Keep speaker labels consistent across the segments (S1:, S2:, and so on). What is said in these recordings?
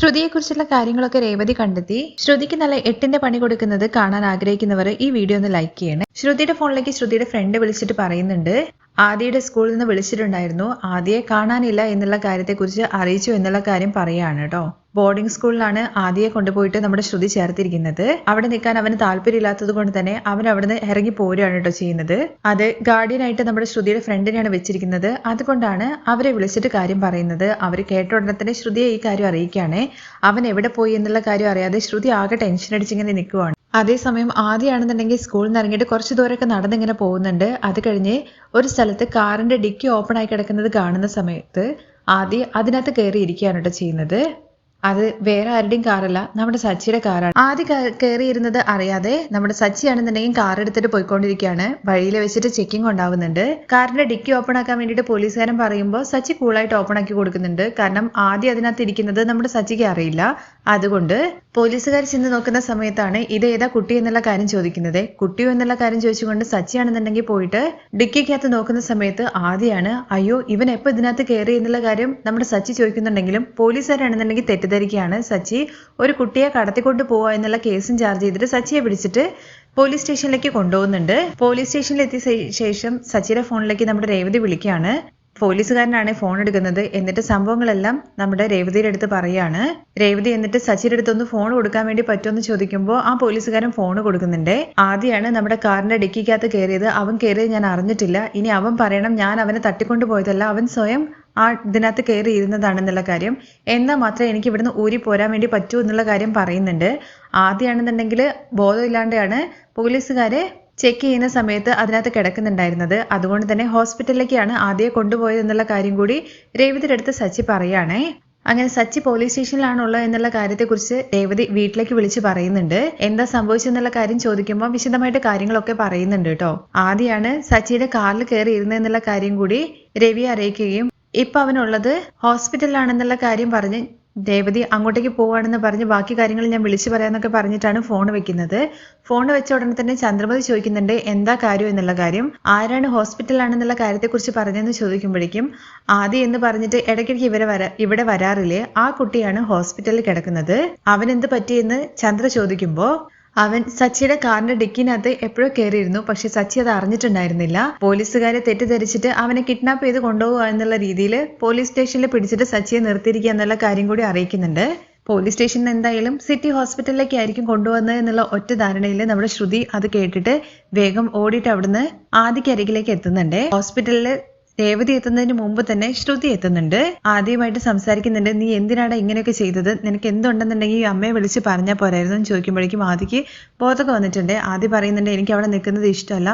S1: ശ്രുതിയെക്കുറിച്ചുള്ള കാര്യങ്ങളൊക്കെ രേവതി കണ്ടെത്തി. ശ്രുതിക്ക് നല്ല എട്ടിന്റെ പണി കൊടുക്കുന്നത് കാണാൻ ആഗ്രഹിക്കുന്നവർ ഈ വീഡിയോ ഒന്ന് ലൈക്ക് ചെയ്യണേ. ശ്രുതിയുടെ ഫോണിലേക്ക് ശ്രുതിയുടെ ഫ്രണ്ട് വിളിച്ചിട്ട് പറയുന്നുണ്ട് ആദിയുടെ സ്കൂളിൽ നിന്ന് വിളിച്ചിട്ടുണ്ടായിരുന്നു. ആദിയെ കാണാനില്ല എന്നുള്ള കാര്യത്തെക്കുറിച്ച് അറിയിച്ചു എന്നുള്ള കാര്യം പറയാണ് കേട്ടോ ബോർഡിംഗ് സ്കൂളിലാണ് ആദിയെ കൊണ്ടുപോയിട്ട് നമ്മുടെ ശ്രുതി ചേർത്തിരിക്കുന്നത്. അവിടെ നിൽക്കാൻ അവന് താല്പര്യമില്ലാത്തത് കൊണ്ട് തന്നെ അവൻ അവിടുന്ന് ഇറങ്ങി പോരുകയാണ് കേട്ടോ ചെയ്യുന്നത്. അത് ഗാർഡിയനായിട്ട് നമ്മുടെ ശ്രുതിയുടെ ഫ്രണ്ടിനെയാണ് വെച്ചിരിക്കുന്നത്. അതുകൊണ്ടാണ് അവരെ വിളിച്ചിട്ട് കാര്യം പറയുന്നത്. അവർ കേട്ട ഉടനെ തന്നെ ശ്രുതിയെ ഈ കാര്യം അറിയിക്കുകയാണ്. അവൻ എവിടെ പോയി എന്നുള്ള കാര്യം അറിയാതെ ശ്രുതി ആകെ ടെൻഷൻ അടിച്ചിങ്ങനെ നിൽക്കുവാണ്. അതേസമയം ആദ്യമാണെന്നുണ്ടെങ്കിൽ സ്കൂളിൽ നിന്ന് ഇറങ്ങിയിട്ട് കുറച്ച് ദൂരമൊക്കെ നടന്നിങ്ങനെ പോകുന്നുണ്ട്. അത് കഴിഞ്ഞ് ഒരു സ്ഥലത്ത് കാറിന്റെ ഡിക്കി ഓപ്പൺ ആയി കിടക്കുന്നത് കാണുന്ന സമയത്ത് ആദ്യം അതിനകത്ത് കയറി ഇരിക്കുകയാണ് കേട്ടോ ചെയ്യുന്നത്. അത് വേറെ ആരുടെയും കാറല്ല നമ്മുടെ സച്ചിയുടെ കാറാണ്. ആദ്യം കയറിയിരുന്നത് അറിയാതെ നമ്മുടെ സച്ചിയാണെന്നുണ്ടെങ്കിൽ കാർ എടുത്തിട്ട് പോയിക്കൊണ്ടിരിക്കുകയാണ്. വഴിയിൽ വെച്ചിട്ട് ചെക്കിംഗ് ഉണ്ടാവുന്നുണ്ട്. കാറിന്റെ ഡിക്കി ഓപ്പൺ ആക്കാൻ വേണ്ടിയിട്ട് പോലീസുകാരൻ പറയുമ്പോൾ സച്ചി കൂളായിട്ട് ഓപ്പൺ ആക്കി കൊടുക്കുന്നുണ്ട്. കാരണം ആദ്യം അതിനകത്ത് ഇരിക്കുന്നത് നമ്മുടെ സച്ചിക്ക് അറിയില്ല. അതുകൊണ്ട് പോലീസുകാർ ചെന്ന് നോക്കുന്ന സമയത്താണ് ഇത് ഏതാ കുട്ടി എന്നുള്ള കാര്യം ചോദിക്കുന്നത്. കുട്ടിയോ എന്നുള്ള കാര്യം ചോദിച്ചുകൊണ്ട് സച്ചിയാണെന്നുണ്ടെങ്കിൽ പോയിട്ട് ഡിക്കിക്കകത്ത് നോക്കുന്ന സമയത്ത് ആദ്യമാണ് അയ്യോ ഇവൻ എപ്പോ ഇതിനകത്ത് കയറി എന്നുള്ള കാര്യം നമ്മുടെ സച്ചി ചോദിക്കുന്നുണ്ടെങ്കിലും പോലീസുകാരാണെന്നുണ്ടെങ്കിൽ തെറ്റിദ്ധരിക്കുകയാണ് സച്ചി ഒരു കുട്ടിയെ കടത്തിക്കൊണ്ട് പോവുക എന്നുള്ള കേസും ചാർജ് ചെയ്തിട്ട് സച്ചിയെ പിടിച്ചിട്ട് പോലീസ് സ്റ്റേഷനിലേക്ക് കൊണ്ടുപോകുന്നുണ്ട്. പോലീസ് സ്റ്റേഷനിൽ എത്തിയ ശേഷം സച്ചിയുടെ ഫോണിലേക്ക് നമ്മുടെ രേവതി വിളിക്കുകയാണ്. പോലീസുകാരനാണ് ഫോൺ എടുക്കുന്നത്. എന്നിട്ട് സംഭവങ്ങളെല്ലാം നമ്മുടെ രേവതിയുടെ അടുത്ത് പറയാണ്. രേവതി എന്നിട്ട് സച്ചിയുടെ അടുത്തൊന്ന് ഫോൺ കൊടുക്കാൻ വേണ്ടി പറ്റുമെന്ന് ചോദിക്കുമ്പോൾ ആ പോലീസുകാരൻ ഫോൺ കൊടുക്കുന്നുണ്ട്. ആദ്യമാണ് നമ്മുടെ കാറിന്റെ ഡിക്കിക്കകത്ത് കയറിയത്. അവൻ കയറിയത് ഞാൻ അറിഞ്ഞിട്ടില്ല. ഇനി അവൻ പറയണം ഞാൻ അവനെ തട്ടിക്കൊണ്ടു പോയതല്ല. അവൻ സ്വയം ആ ഇതിനകത്ത് കയറി ഇരുന്നതാണെന്നുള്ള കാര്യം. എന്നാൽ മാത്രമേ എനിക്ക് ഇവിടുന്ന് ഊരി പോരാൻ വേണ്ടി പറ്റൂ എന്നുള്ള കാര്യം പറയുന്നുണ്ട്. ആദ്യമാണെന്നുണ്ടെങ്കിൽ ബോധമില്ലാണ്ടാണ് പോലീസുകാരെ ചെക്ക് ചെയ്യുന്ന സമയത്ത് അതിനകത്ത് കിടക്കുന്നുണ്ടായിരുന്നത്. അതുകൊണ്ട് തന്നെ ഹോസ്പിറ്റലിലേക്കാണ് ആദ്യം കൊണ്ടുപോയത് എന്നുള്ള കാര്യം കൂടി രേവതിയുടെ അടുത്ത് സച്ചി പറയുകയാണേ. അങ്ങനെ സച്ചി പോലീസ് സ്റ്റേഷനിലാണുള്ളത് എന്നുള്ള കാര്യത്തെക്കുറിച്ച് രേവതി വീട്ടിലേക്ക് വിളിച്ച് പറയുന്നുണ്ട്. എന്താ സംഭവിച്ചെന്നുള്ള കാര്യം ചോദിക്കുമ്പോൾ വിശദമായിട്ട് കാര്യങ്ങളൊക്കെ പറയുന്നുണ്ട് കേട്ടോ. ആദ്യമാണ് സച്ചിയുടെ കാറിൽ കയറി ഇരുന്നെന്നുള്ള കാര്യം കൂടി രവി അറിയിക്കുകയും ഇപ്പൊ അവനുള്ളത് ഹോസ്പിറ്റലിലാണെന്നുള്ള കാര്യം പറഞ്ഞ് ദേവതി അങ്ങോട്ടേക്ക് പോവാണെന്ന് പറഞ്ഞ് ബാക്കി കാര്യങ്ങൾ ഞാൻ വിളിച്ചു പറയാന്നൊക്കെ പറഞ്ഞിട്ടാണ് ഫോൺ വെക്കുന്നത്. ഫോൺ വെച്ച ഉടനെ തന്നെ ചന്ദ്രമതി ചോദിക്കുന്നുണ്ട് എന്താ കാര്യം? എന്നുള്ള കാര്യം. ആരാണ് ഹോസ്പിറ്റലാണെന്നുള്ള കാര്യത്തെക്കുറിച്ച് പറഞ്ഞതെന്ന് ചോദിക്കുമ്പോഴേക്കും ആദ്യം എന്ന് പറഞ്ഞിട്ട് ഇടയ്ക്കിടയ്ക്ക് ഇവരെ വര ഇവിടെ വരാറില്ലേ? ആ കുട്ടിയാണ് ഹോസ്പിറ്റലിൽ കിടക്കുന്നത്. അവൻ എന്ത് പറ്റിയെന്ന് ചന്ദ്ര ചോദിക്കുമ്പോൾ അവൻ സച്ചിയുടെ കാറിന്റെ ഡിക്കിനകത്ത് എപ്പോഴോ കയറിയിരുന്നു പക്ഷെ സച്ചി അത് അറിഞ്ഞിട്ടുണ്ടായിരുന്നില്ല. പോലീസുകാരെ തെറ്റിദ്ധരിച്ചിട്ട് അവനെ കിഡ്നാപ്പ് ചെയ്ത് കൊണ്ടുപോകുക എന്നുള്ള രീതിയിൽ പോലീസ് സ്റ്റേഷനിൽ പിടിച്ചിട്ട് സച്ചിയെ നിർത്തിയിരിക്കുക എന്നുള്ള കാര്യം കൂടി അറിയിക്കുന്നുണ്ട്. പോലീസ് സ്റ്റേഷനിൽ എന്തായാലും സിറ്റി ഹോസ്പിറ്റലിലേക്ക് ആയിരിക്കും കൊണ്ടുവന്നത് എന്നുള്ള ഒറ്റ ധാരണയിൽ നമ്മുടെ ശ്രുതി അത് കേട്ടിട്ട് വേഗം ഓടിയിട്ട് അവിടുന്ന് ആദ്യക്കരികിലേക്ക് എത്തുന്നുണ്ട്. ഹോസ്പിറ്റലിൽ രേവതി എത്തുന്നതിന് മുമ്പ് തന്നെ ശ്രുതി എത്തുന്നുണ്ട്. ആദ്യമായിട്ട് സംസാരിക്കുന്നുണ്ട് നീ എന്തിനാണ് ഇങ്ങനെയൊക്കെ ചെയ്തത്? നിനക്ക് എന്തുണ്ടെന്നുണ്ടെങ്കിൽ അമ്മയെ വിളിച്ച് പറഞ്ഞാൽ പോരായിരുന്നു എന്ന് ചോദിക്കുമ്പോഴേക്കും ആദ്യക്ക് ബോധമൊക്കെ വന്നിട്ടുണ്ട്. ആദ്യം പറയുന്നുണ്ട് എനിക്ക് അവിടെ നിൽക്കുന്നത് ഇഷ്ടമല്ല.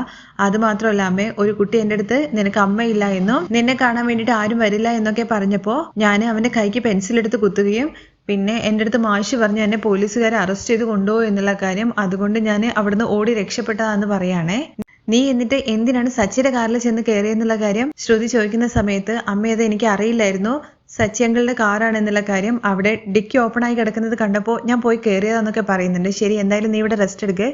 S1: അത് മാത്രമല്ല അമ്മേ ഒരു കുട്ടി എന്റെ അടുത്ത് നിനക്ക് അമ്മയില്ല എന്നും നിന്നെ കാണാൻ വേണ്ടിയിട്ട് ആരും വരില്ല എന്നൊക്കെ പറഞ്ഞപ്പോൾ ഞാൻ അവന്റെ കൈക്ക് പെൻസിൽ എടുത്ത് കുത്തുകയും പിന്നെ എന്റെ അടുത്ത് മാഷ് പറഞ്ഞു എന്നെ പോലീസുകാരെ അറസ്റ്റ് ചെയ്ത് കൊണ്ടുപോകും എന്നുള്ള കാര്യം അതുകൊണ്ട് ഞാൻ അവിടുന്ന് ഓടി രക്ഷപ്പെട്ടതാന്ന് പറയാണേ. നീ എന്നിട്ട് എന്തിനാണ് സച്ചിയുടെ കാറിൽ ചെന്ന് കയറിയെന്നുള്ള കാര്യം ശ്രുതി ചോദിക്കുന്ന സമയത്ത് അമ്മയത് എനിക്ക് അറിയില്ലായിരുന്നു. സച്ചി അങ്കിളുടെ കാറാണെന്നുള്ള കാര്യം അവിടെ ഡിക്കി ഓപ്പൺ ആയി കിടക്കുന്നത് കണ്ടപ്പോൾ ഞാൻ പോയി കയറിയതാന്നൊക്കെ പറയുന്നുണ്ട്. ശരി എന്തായാലും നീ ഇവിടെ റെസ്റ്റ് എടുക്കുക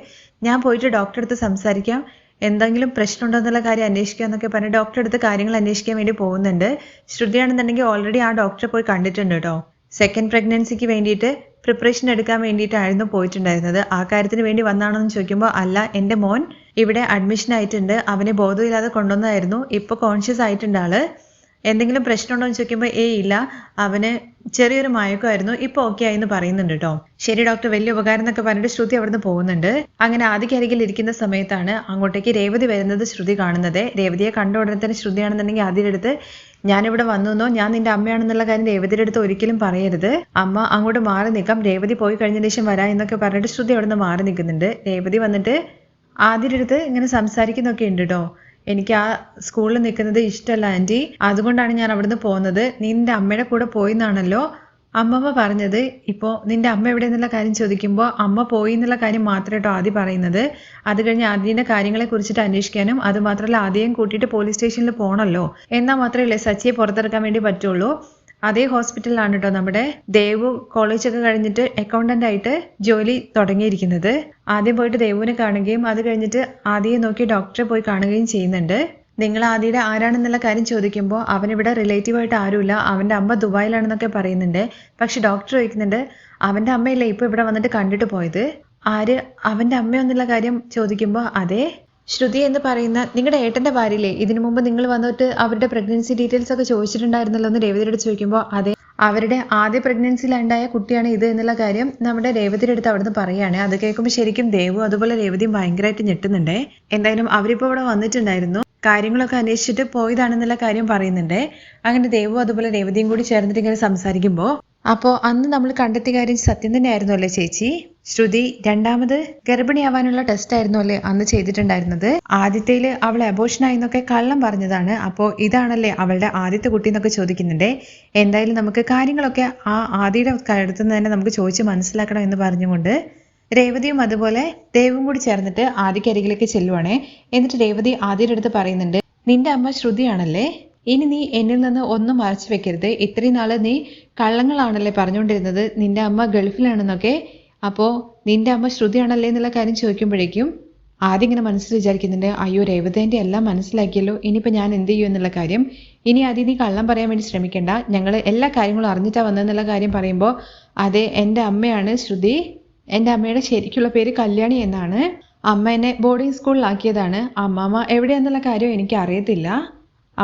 S1: ഞാൻ പോയിട്ട് ഡോക്ടറെ അടുത്ത് സംസാരിക്കാം. എന്തെങ്കിലും പ്രശ്നമുണ്ടോ എന്നുള്ള കാര്യം അന്വേഷിക്കുക എന്നൊക്കെ പറഞ്ഞ് ഡോക്ടറെ അടുത്ത് കാര്യങ്ങൾ അന്വേഷിക്കാൻ വേണ്ടി പോകുന്നുണ്ട്. ശ്രുതിയാണെന്നുണ്ടെങ്കിൽ ഓൾറെഡി ആ ഡോക്ടറെ പോയി കണ്ടിട്ടുണ്ട് കേട്ടോ സെക്കൻഡ് പ്രഗ്നൻസിക്ക് വേണ്ടിയിട്ട് പ്രിപ്പറേഷൻ എടുക്കാൻ വേണ്ടിയിട്ടായിരുന്നു പോയിട്ടുണ്ടായിരുന്നത്. ആ കാര്യത്തിന് വേണ്ടി വന്നാണോ എന്ന് ചോദിക്കുമ്പോൾ അല്ല എന്റെ മോൻ ഇവിടെ അഡ്മിഷൻ ആയിട്ടുണ്ട്. അവനെ ബോധമില്ലാതെ കൊണ്ടുവന്നതായിരുന്നു. ഇപ്പോൾ കോൺഷ്യസ് ആയിട്ടുണ്ട് ആൾ. എന്തെങ്കിലും പ്രശ്നമുണ്ടോ എന്ന് ചോദിക്കുമ്പോൾ ഏ ഇല്ല. അവന് ചെറിയൊരു മയക്കമായിരുന്നു. ഇപ്പൊ ഓക്കെ ആയി എന്ന് പറയുന്നുണ്ട് കേട്ടോ ശരി ഡോക്ടർ വലിയ ഉപകാരം എന്നൊക്കെ പറഞ്ഞിട്ട് ശ്രുതി അവിടുന്ന് പോകുന്നുണ്ട്. അങ്ങനെ ആദ്യക്കരികിൽ ഇരിക്കുന്ന സമയത്താണ് അങ്ങോട്ടേക്ക് രേവതി വരുന്നത് ശ്രുതി കാണുന്നത്. രേവതിയെ കണ്ട ഉടനെ തന്നെ ശ്രുതിയാണെന്നുണ്ടെങ്കിൽ ആദ്യം എടുത്ത് ഞാനിവിടെ എന്നോ? ഞാൻ നിന്റെ അമ്മയാണെന്നുള്ള കാര്യം രേവതിയുടെ അടുത്ത് ഒരിക്കലും പറയരുത്. അമ്മ അങ്ങോട്ട് മാറി നിൽക്കാം. രേവതി പോയി കഴിഞ്ഞ ശേഷം വരാ എന്നൊക്കെ പറഞ്ഞിട്ട് ശ്രുതി അവിടുന്ന് മാറി നിൽക്കുന്നുണ്ട്. രേവതി വന്നിട്ട് ആദ്യയുടെ അടുത്ത് ഇങ്ങനെ സംസാരിക്കുന്നൊക്കെ ഉണ്ട് കേട്ടോ എനിക്ക് ആ സ്കൂളിൽ നിൽക്കുന്നത് ഇഷ്ടമല്ല ആന്റി. അതുകൊണ്ടാണ് ഞാൻ അവിടുന്ന് പോകുന്നത്. നിന്റെ അമ്മയുടെ കൂടെ പോയി എന്നാണല്ലോ അമ്മമ്മ പറഞ്ഞത്. ഇപ്പോൾ നിന്റെ അമ്മ എവിടെ എന്നുള്ള കാര്യം ചോദിക്കുമ്പോൾ അമ്മ പോയി എന്നുള്ള കാര്യം മാത്രമേ കേട്ടോ ആദ്യം പറയുന്നത്. അത് കഴിഞ്ഞ് ആദ്യന്റെ കാര്യങ്ങളെ കുറിച്ചിട്ട് അന്വേഷിക്കാനും അത് മാത്രമല്ല ആദ്യം കൂട്ടിയിട്ട് പോലീസ് സ്റ്റേഷനിൽ പോകണമല്ലോ എന്നാൽ മാത്രമല്ലേ സച്ചിയെ പുറത്തിറക്കാൻ വേണ്ടി പറ്റുള്ളൂ. അതേ ഹോസ്പിറ്റലിലാണ് കേട്ടോ നമ്മുടെ ദേവു കോളേജ് ഒക്കെ കഴിഞ്ഞിട്ട് അക്കൗണ്ടന്റ് ആയിട്ട് ജോലി തുടങ്ങിയിരിക്കുന്നത്. ആദ്യം പോയിട്ട് ദേവുവിനെ കാണുകയും അത് കഴിഞ്ഞിട്ട് ആദ്യം നോക്കി ഡോക്ടറെ പോയി കാണുകയും ചെയ്യുന്നുണ്ട്. നിങ്ങൾ ആദ്യയുടെ ആരാണെന്നുള്ള കാര്യം ചോദിക്കുമ്പോൾ അവനിവിടെ റിലേറ്റീവായിട്ട് ആരുമില്ല. അവന്റെ അമ്മ ദുബായിലാണെന്നൊക്കെ പറയുന്നുണ്ട്. പക്ഷെ ഡോക്ടർ ചോദിക്കുന്നുണ്ട് അവന്റെ അമ്മയല്ലേ ഇപ്പോൾ ഇവിടെ വന്നിട്ട് കണ്ടിട്ട് പോയത്? ആര് അവന്റെ അമ്മയൊന്നുള്ള കാര്യം ചോദിക്കുമ്പോൾ അതെ ശ്രുതി എന്ന് പറയുന്ന നിങ്ങളുടെ ഏട്ടന്റെ ഭാര്യയില്ലേ? ഇതിനു മുമ്പ് നിങ്ങൾ വന്നിട്ട് അവരുടെ പ്രഗ്നൻസി ഡീറ്റെയിൽസ് ഒക്കെ ചോദിച്ചിട്ടുണ്ടായിരുന്നല്ലോ എന്ന് രേവതിയുടെ ചോദിക്കുമ്പോൾ അതെ അവരുടെ ആദ്യ പ്രഗ്നൻസിയിലുണ്ടായ കുട്ടിയാണ് ഇത് എന്നുള്ള കാര്യം നമ്മുടെ രേവതിയുടെ അടുത്ത് അവിടുന്ന് പറയുകയാണ് അത് കേൾക്കുമ്പോൾ ശരിക്കും ദേവും അതുപോലെ രേവതിയും ഭയങ്കരമായിട്ട് ഞെട്ടുന്നുണ്ട്. എന്തായാലും അവരിപ്പോൾ ഇവിടെ വന്നിട്ടുണ്ടായിരുന്നു. കാര്യങ്ങളൊക്കെ അന്വേഷിച്ചിട്ട് പോയതാണെന്നുള്ള കാര്യം പറയുന്നുണ്ട്. അങ്ങനെ ദേവും അതുപോലെ രേവതിയും കൂടി ചേർന്നിട്ട് ഇങ്ങനെ സംസാരിക്കുമ്പോൾ അപ്പോൾ അന്ന് നമ്മൾ കണ്ടെത്തിയ കാര്യം സത്യം തന്നെയായിരുന്നു അല്ലേ ചേച്ചി? ശ്രുതി രണ്ടാമത് ഗർഭിണിയാവാനുള്ള ടെസ്റ്റ് ആയിരുന്നു അല്ലേ അന്ന് ചെയ്തിട്ടുണ്ടായിരുന്നത്? ആദ്യത്തേൽ അവൾ അബോഷനായി എന്നൊക്കെ കള്ളം പറഞ്ഞതാണ്. അപ്പോൾ ഇതാണല്ലേ അവളുടെ ആദ്യത്തെ കുട്ടി എന്നൊക്കെ ചോദിക്കുന്നുണ്ട്. എന്തായാലും നമുക്ക് കാര്യങ്ങളൊക്കെ ആ ആദിയുടെ അടുത്ത് തന്നെ നമുക്ക് ചോദിച്ച് മനസ്സിലാക്കണം എന്ന് പറഞ്ഞുകൊണ്ട് രേവതിയും അതുപോലെ ദേവും കൂടി ചേർന്നിട്ട് ആദ്യക്കരികിലേക്ക് ചെല്ലുവാണേ. എന്നിട്ട് രേവതി ആദ്യയുടെ അടുത്ത് പറയുന്നുണ്ട് നിന്റെ അമ്മ ശ്രുതിയാണല്ലേ? ഇനി നീ എന്നിൽ നിന്ന് ഒന്നും മറച്ചു വെക്കരുത്. ഇത്രയും നാൾ നീ കള്ളങ്ങളാണല്ലേ പറഞ്ഞുകൊണ്ടിരുന്നത്. നിന്റെ അമ്മ ഗൾഫിലാണെന്നൊക്കെ അപ്പോൾ നിന്റെ അമ്മ ശ്രുതിയാണല്ലേ എന്നുള്ള കാര്യം ചോദിക്കുമ്പോഴേക്കും ആദ്യം ഇങ്ങനെ മനസ്സിൽ വിചാരിക്കുന്നുണ്ട് അയ്യോ രേവതേന്റെ എല്ലാം മനസ്സിലാക്കിയല്ലോ ഇനിയിപ്പോൾ ഞാൻ എന്ത് ചെയ്യും എന്നുള്ള കാര്യം. ഇനി ആദ്യം നീ കള്ളം പറയാൻ വേണ്ടി ശ്രമിക്കേണ്ട. ഞങ്ങൾ എല്ലാ കാര്യങ്ങളും അറിഞ്ഞിട്ടാണ് വന്നതെന്നുള്ള കാര്യം പറയുമ്പോൾ അതെ എന്റെ അമ്മയാണ് ശ്രുതി എന്റെ അമ്മയുടെ ശരിക്കുള്ള പേര് കല്യാണി എന്നാണ്. അമ്മ എന്നെ ബോർഡിംഗ് സ്കൂളിലാക്കിയതാണ് അമ്മാമ്മ എവിടെയാന്നുള്ള കാര്യം എനിക്ക് അറിയത്തില്ല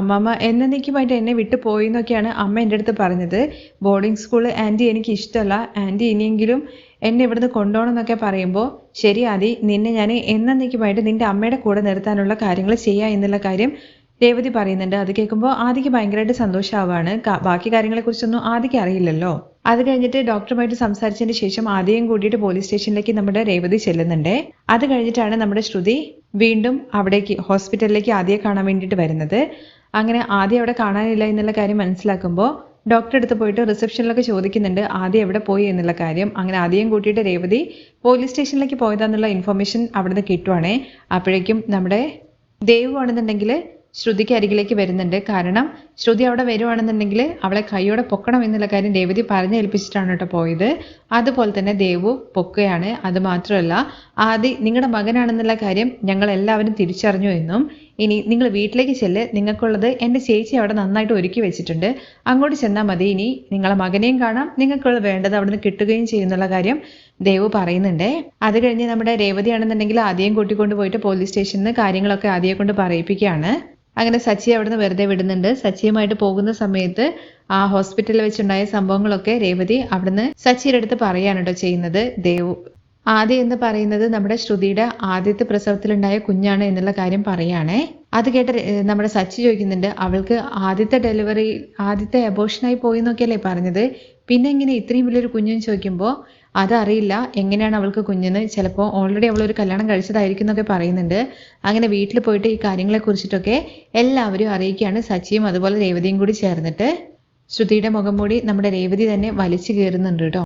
S1: അമ്മാമ്മ എന്നേക്കുമായിട്ട് എന്നെ വിട്ടു പോയി എന്നൊക്കെയാണ് അമ്മ എന്റെ അടുത്ത് പറഞ്ഞത്. ബോർഡിംഗ് സ്കൂൾ ആന്റി എനിക്ക് ഇഷ്ടമല്ല ആന്റി ഇനിയെങ്കിലും എന്നെ ഇവിടുന്ന് കൊണ്ടുപോകണം എന്നൊക്കെ പറയുമ്പോൾ ശരി ആദി നിന്നെ ഞാൻ എന്നേക്കുമായിട്ട് നിന്റെ അമ്മയുടെ കൂടെ നിർത്താനുള്ള കാര്യങ്ങൾ ചെയ്യാം എന്നുള്ള കാര്യം രേവതി പറയുന്നുണ്ട്. അത് കേൾക്കുമ്പോൾ ആദിക്ക് ഭയങ്കരമായിട്ട് സന്തോഷമാവാണ്. ബാക്കി കാര്യങ്ങളെക്കുറിച്ചൊന്നും ആദിക്ക് അറിയില്ലല്ലോ. അത് കഴിഞ്ഞിട്ട് ഡോക്ടറുമായിട്ട് സംസാരിച്ചതിന് ശേഷം ആദ്യം കൂടിയിട്ട് പോലീസ് സ്റ്റേഷനിലേക്ക് നമ്മുടെ രേവതി ചെല്ലുന്നുണ്ട്. അത് കഴിഞ്ഞിട്ടാണ് നമ്മുടെ ശ്രുതി വീണ്ടും അവിടേക്ക് ഹോസ്പിറ്റലിലേക്ക് ആദ്യം കാണാൻ വേണ്ടിയിട്ട് വരുന്നത്. അങ്ങനെ ആദ്യം അവിടെ കാണാനില്ല എന്നുള്ള കാര്യം മനസ്സിലാക്കുമ്പോൾ ഡോക്ടറെ അടുത്ത് പോയിട്ട് റിസപ്ഷനിലൊക്കെ ചോദിക്കുന്നുണ്ട് ആദ്യം എവിടെ പോയി? എന്നുള്ള കാര്യം. അങ്ങനെ ആദ്യം കൂട്ടിയിട്ട് രേവതി പോലീസ് സ്റ്റേഷനിലേക്ക് പോയതാന്നുള്ള ഇൻഫർമേഷൻ അവിടുന്ന് കിട്ടുവാണേ. അപ്പോഴേക്കും നമ്മുടെ ദേവ് ആണെന്നുണ്ടെങ്കിൽ ശ്രുതിക്ക് അരികിലേക്ക് വരുന്നുണ്ട്. കാരണം ശ്രുതി അവിടെ വരുവാണെന്നുണ്ടെങ്കിൽ അവളെ കൈയോടെ പൊക്കണം എന്നുള്ള കാര്യം രേവതി പറഞ്ഞേൽപ്പിച്ചിട്ടാണ് കേട്ടോ പോയത്. അതുപോലെ തന്നെ ദേവു പൊക്കുകയാണ്. അത് മാത്രമല്ല ആദി നിങ്ങളുടെ മകനാണെന്നുള്ള കാര്യം ഞങ്ങൾ എല്ലാവരും തിരിച്ചറിഞ്ഞു എന്നും ഇനി നിങ്ങൾ വീട്ടിലേക്ക് ചെല്ല്. നിങ്ങൾക്കുള്ളത് എന്റെ ചേച്ചി അവിടെ നന്നായിട്ട് ഒരുക്കി വെച്ചിട്ടുണ്ട്. അങ്ങോട്ട് ചെന്നാൽ മതി. ഇനി നിങ്ങളെ മകനെയും കാണാം. നിങ്ങൾക്കുള്ള വേണ്ടത് അവിടെ നിന്ന് കിട്ടുകയും ചെയ്യുന്നുള്ള കാര്യം ദേവ് പറയുന്നുണ്ട്. അത് കഴിഞ്ഞ് നമ്മുടെ രേവതിയാണെന്നുണ്ടെങ്കിൽ ആദ്യം കൂട്ടിക്കൊണ്ട് പോയിട്ട് പോലീസ് സ്റ്റേഷനിൽ കാര്യങ്ങളൊക്കെ ആദ്യം കൊണ്ട് പറയിപ്പിക്കുകയാണ്. അങ്ങനെ സച്ചി അവിടുന്ന് വെറുതെ വിടുന്നുണ്ട്. സച്ചിയുമായിട്ട് പോകുന്ന സമയത്ത് ആ ഹോസ്പിറ്റലിൽ വെച്ചുണ്ടായ സംഭവങ്ങളൊക്കെ രേവതി അവിടുന്ന് സച്ചിയുടെ അടുത്ത് പറയാനുണ്ടോ ചെയ്യുന്നത്. ദേവു ആദ്യ എന്ന് പറയുന്നത് നമ്മുടെ ശ്രുതിയുടെ ആദ്യത്തെ പ്രസവത്തിലുണ്ടായ കുഞ്ഞാണ് എന്നുള്ള കാര്യം പറയുകയാണേ. അത് കേട്ട് നമ്മുടെ സച്ചി ചോദിക്കുന്നുണ്ട് അവൾക്ക് ആദ്യത്തെ ഡെലിവറി ആദ്യത്തെ അബോഷനായി പോയി എന്നൊക്കെയല്ലേ പറഞ്ഞത്? പിന്നെ ഇങ്ങനെ ഇത്രയും വലിയൊരു കുഞ്ഞെന്ന് ചോദിക്കുമ്പോൾ അതറിയില്ല എങ്ങനെയാണ് അവൾക്ക് കുഞ്ഞെന്ന്. ചിലപ്പോൾ ഓൾറെഡി അവൾ ഒരു കല്യാണം കഴിച്ചതായിരിക്കും എന്നൊക്കെ പറയുന്നുണ്ട്. അങ്ങനെ വീട്ടിൽ പോയിട്ട് ഈ കാര്യങ്ങളെ കുറിച്ചിട്ടൊക്കെ എല്ലാവരും അറിയിക്കുകയാണ് സച്ചിയും അതുപോലെ രേവതിയും കൂടി ചേർന്നിട്ട്. ശ്രുതിയുടെ മുഖം മൂടി നമ്മുടെ രേവതി തന്നെ വലിച്ചു കയറുന്നുണ്ട് കേട്ടോ.